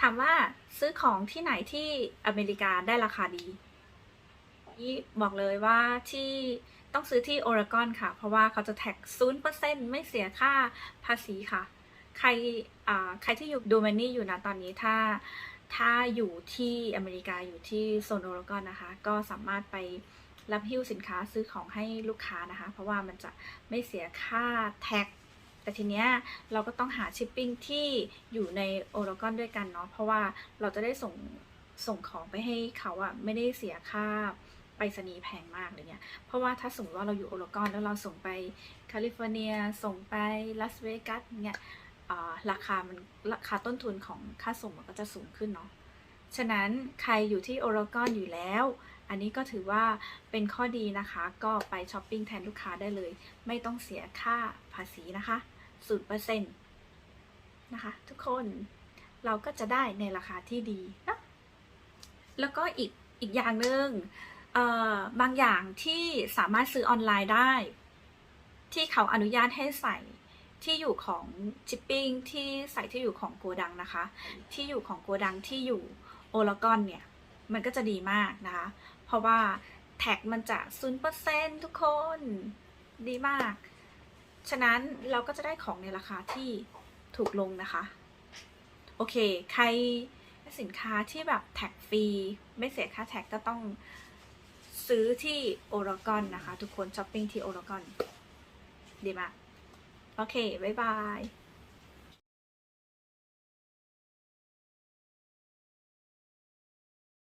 ถามว่าซื้อของที่ไหนที่อเมริกาได้ราคาดีนี่บอกเลยว่าที่ต้องซื้อที่โอเรกอนค่ะ เพราะว่าเขาจะแท็ก0%ไม่เสียค่าภาษีค่ะ ใครอ่าใครที่อยู่ดูแมนนี่อยู่นะตอนนี้ถ้าถ้าอยู่ที่อเมริกาอยู่ที่โซนโอเรกอนนะคะ ก็สามารถไปรับหิ้วสินค้าซื้อของให้ลูกค้านะคะ เพราะว่ามันจะไม่เสียค่าแท็ก แต่ทีเนี้ยเราก็ต้องหาชิปปิ้งที่อยู่ในโอเรกอนด้วยกันเนาะเพราะว่าเราจะได้ส่งส่งของไปให้เขาอะไม่ได้เสียค่าไปรษณีย์แพงมากอะไรเงี้ยเพราะว่าถ้าสมมติว่าเราอยู่โอเรกอนแล้วเราส่งไปแคลิฟอร์เนีย ส่งไปลาสเวกัสเนี่ยราคามันราคาต้นทุนของค่าส่งมันก็จะสูงขึ้นเนาะ ฉะนั้นใครอยู่ที่โอเรกอนอยู่แล้ว อันนี้ก็ถือว่าเป็นข้อดีนะคะ ก็ไปช้อปปิ้งแทนลูกค้าได้เลย ไม่ต้องเสียค่าภาษีนะคะ ศูนะคะทุกคนเราก็จะได้ในราคาที่ดีนะแล้วก็อีกอีกอย่างหนึ่งเอ่อบางอย่างที่สามารถซื้อออนไลน์ได้ ที่เขาอนุญาตให้ใส่ที่อยู่ของชิปปิ้งที่ใส่ที่อยู่ของโกดังนะคะ ที่อยู่ของโกดังที่อยู่โอลกอนเนี่ย มันก็จะดีมากนะคะ เพราะว่าแท็กมันจะศูนย์เปอร์เซ็นทุกคนดีมาก ฉะนั้นเราก็จะได้ของในราคาที่ถูกลงนะคะ โอเค ใครสินค้าที่แบบแท็กฟรี ไม่เสียค่าแท็กก็ต้องซื้อที่โอรกอนนะคะ ทุกคนช้อปปิ้งที่โอรกอนดีมาก โอเค บ๊ายบาย